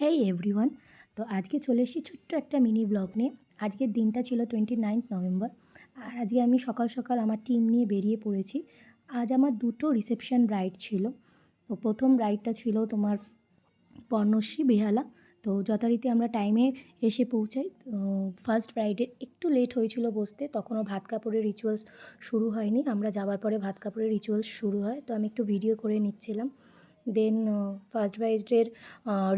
হেই everyone তো আজকে চলে এসেছি ছোট্ট একটা মিনি ব্লগ নিয়ে। আজকের দিনটা ছিল টোয়েন্টি নাইন্থ নভেম্বর আর আজকে আমি সকাল সকাল আমার টিম নিয়ে বেরিয়ে পড়েছি। আজ আমার দুটো রিসেপশন রাইড ছিল। তো প্রথম রাইডটা ছিল তোমার পর্ণশ্রী বেহালা। তো যথারীতি আমরা টাইমে এসে পৌঁছাই। তো ফার্স্ট ব্রাইডের একটু লেট হয়েছিল বসতে। তখনও ভাত কাপড়ের রিচুয়ালস শুরু হয়নি। আমরা যাওয়ার পরে ভাত কাপড়ের রিচুয়ালস শুরু হয়। তো আমি একটু ভিডিও করে নিচ্ছিলাম। দেন ফার্স্ট ব্রাইডের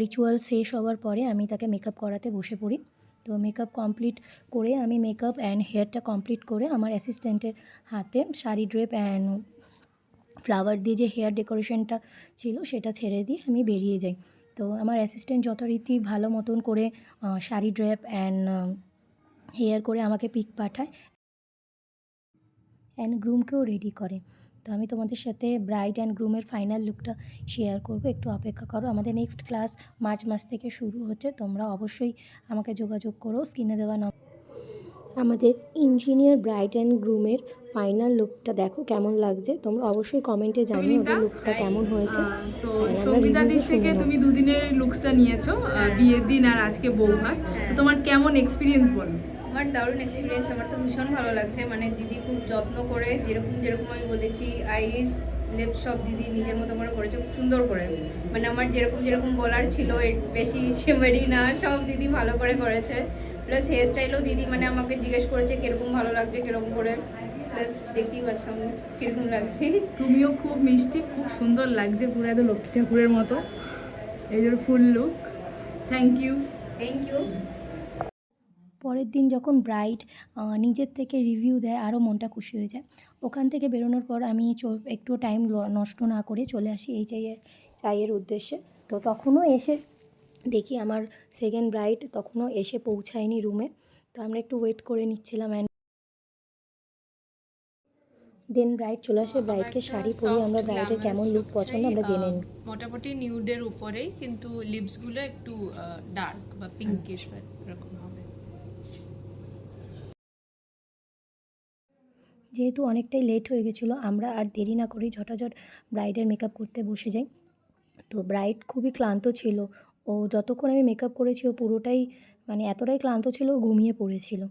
রিচুয়াল শেষ হওয়ার পরে আমি তাকে মেকআপ করাতে বসে পড়ি। তো মেকআপ কমপ্লিট করে আমি মেকআপ অ্যান্ড হেয়ারটা কমপ্লিট করে আমার অ্যাসিস্ট্যান্টের হাতে শাড়ি ড্রেপ অ্যান্ড ফ্লাওয়ার দিয়ে যে হেয়ার ডেকোরেশনটা ছিল সেটা ছেড়ে দিয়ে আমি বেরিয়ে যাই। তো আমার অ্যাসিস্ট্যান্ট যথারীতি ভালো মতন করে শাড়ি ড্রেপ অ্যান্ড হেয়ার করে আমাকে পিক পাঠায় অ্যান্ড গ্রুমকেও রেডি করে। তো আমি তোমাদের সাথে ব্রাইড অ্যান্ড গ্রুমের ফাইনাল লুকটা শেয়ার করব। একটু অপেক্ষা করো। আমাদের নেক্সট ক্লাস মার্চ মাস থেকে শুরু হচ্ছে। তোমরা অবশ্যই আমাকে যোগাযোগ করো। স্ক্রিনে দেওয়া নম আমাদের ইঞ্জিনিয়ার ব্রাইড অ্যান্ড গ্রুমের ফাইনাল লুকটা দেখো কেমন লাগছে। তোমরা অবশ্যই কমেন্টে জানিও ওদের লুকটা কেমন হয়েছে। তো দিক থেকে তুমি দুদিনের লুকসটা নিয়েছো বিয়ের দিন আর আজকে বৌভাত তোমার কেমন এক্সপিরিয়েন্স বলো? আমার দারুণ এক্সপিরিয়েন্স আমার তো ভীষণ ভালো লাগছে। মানে দিদি খুব যত্ন করে যেরকম যেরকম আমি বলেছি আইস লেপ সব দিদি নিজের মতো করে করেছে খুব সুন্দর করে। মানে আমার যেরকম যেরকম বলার ছিল বেশি সেমারি না সব দিদি ভালো করে করেছে। প্লাস হেয়ার স্টাইলও দিদি মানে আমাকে জিজ্ঞেস করেছে কীরকম ভালো লাগছে কীরকম করে? প্লাস দেখতেই পাচ্ছ আমি কীরকম লাগছে। তুমিও খুব মিষ্টি খুব সুন্দর লাগছে পুরো লক্ষ্মী ঠাকুরের মতো। এই full look thank you thank you পরের দিন যখন ব্রাইড নিজের থেকে রিভিউ দেয় আরও মনটা খুশি হয়ে যায়। ওখান থেকে বেরোনোর পর আমি একটু টাইম নষ্ট না করে চলে আসি এই চাইয়ের চাইয়ের উদ্দেশ্যে। তো তখনও এসে দেখি আমার সেকেন্ড ব্রাইড তখনও এসে পৌঁছায়নি রুমে তো আমরা একটু ওয়েট করে নিচ্ছিলাম অ্যান্ড দেন ব্রাইড চলে আসে ব্রাইডকে শাড়ি পরে আমরা ব্রাইডের কেমন লুক পছন্দ আমরা জেনে নিই। মোটামুটি নিউডের উপরেই কিন্তু লিপসগুলো একটু ডার্ক বা পিঙ্কিশ এরকম হবে যেহেতু অনেকটাই লেট হয়ে গেছিল, আমরা আর দেরি না করেই ঝটাঝট ব্রাইডের মেকআপ করতে বসে যাই। তো ব্রাইড খুবই ক্লান্ত ছিল। ও যতক্ষণ আমি মেকআপ করেছি, ও পুরোটাই মানে এতটাই ক্লান্ত ছিল ঘুমিয়ে পড়েছিল।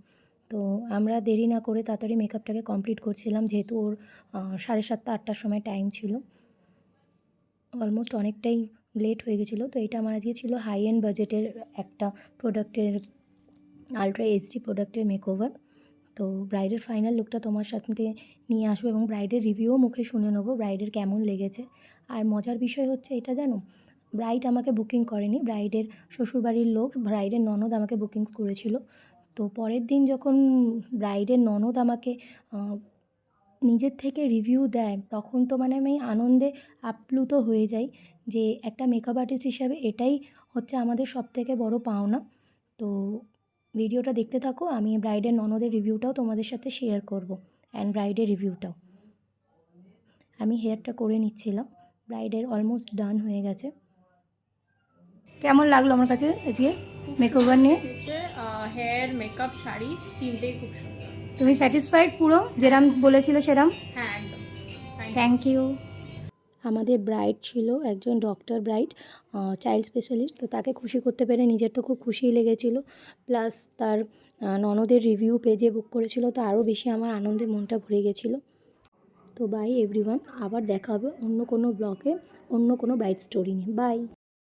তো আমরা দেরি না করে তাড়াতাড়ি মেকআপটাকে কমপ্লিট করছিলাম, যেহেতু ওর সাড়ে সাতটা, আটটার সময় টাইম ছিল। অলমোস্ট অনেকটাই লেট হয়ে গেছিল। তো এটা আমার আজকে ছিল হাই এন্ড বাজেটের একটা প্রোডাক্টের আলট্রা এইচডি প্রোডাক্টের মেকওভার তো ব্রাইডের ফাইনাল লুকটা তোমার সাথে নিয়ে আসব এবং ব্রাইডের রিভিউও মুখে শুনে নেব ব্রাইডের কেমন লেগেছে। আর মজার বিষয় হচ্ছে এটা জানো, ব্রাইড আমাকে বুকিং করেনি, ব্রাইডের শ্বশুরবাড়ির লোক, ব্রাইডের ননদ আমাকে বুকিং করেছিল। তো পরের দিন যখন ব্রাইডের ননদ আমাকে নিজের থেকে রিভিউ দেয়, তখন তো মানে আমি আনন্দে আপ্লুত হয়ে যাই যে একটা মেকআপ আর্টিস্ট হিসাবে এটাই হচ্ছে আমাদের সব থেকে বড় পাওনা। তো ভিডিওটা দেখতে থাকো আমি ব্রাইডের ননদের রিভিউটাও তোমাদের সাথে শেয়ার করব অ্যান্ড ব্রাইডের রিভিউটাও আমি হেয়ারটা করে নিচ্ছিলাম ব্রাইডের অলমোস্ট ডান হয়ে গেছে। কেমন লাগল আমার কাছে আজকে মেকওভার নিয়ে? হেয়ার মেকআপ শাড়ি তিনটেই খুব সুন্দর। তুমি স্যাটিসফাইড পুরো? যেরাম বলেছিলে সেরাম? হ্যাঁ একদম। থ্যাংক ইউ আমাদের ব্রাইড ছিল, একজন ডক্টর ব্রাইড চাইল্ড স্পেশালিস্ট, তো তাকে খুশি করতে পেরে নিজের তো খুব খুশিই লেগেছিলো। প্লাস তার ননদের রিভিউ পেজে বুক করেছিল, তো আরও বেশি আমার আনন্দে মনটা ভরে গেছিল। তো বাই এভরিওয়ান আবার দেখা হবে অন্য কোনো ব্লগে অন্য কোনো ব্রাইড স্টোরি নিয়ে। বাই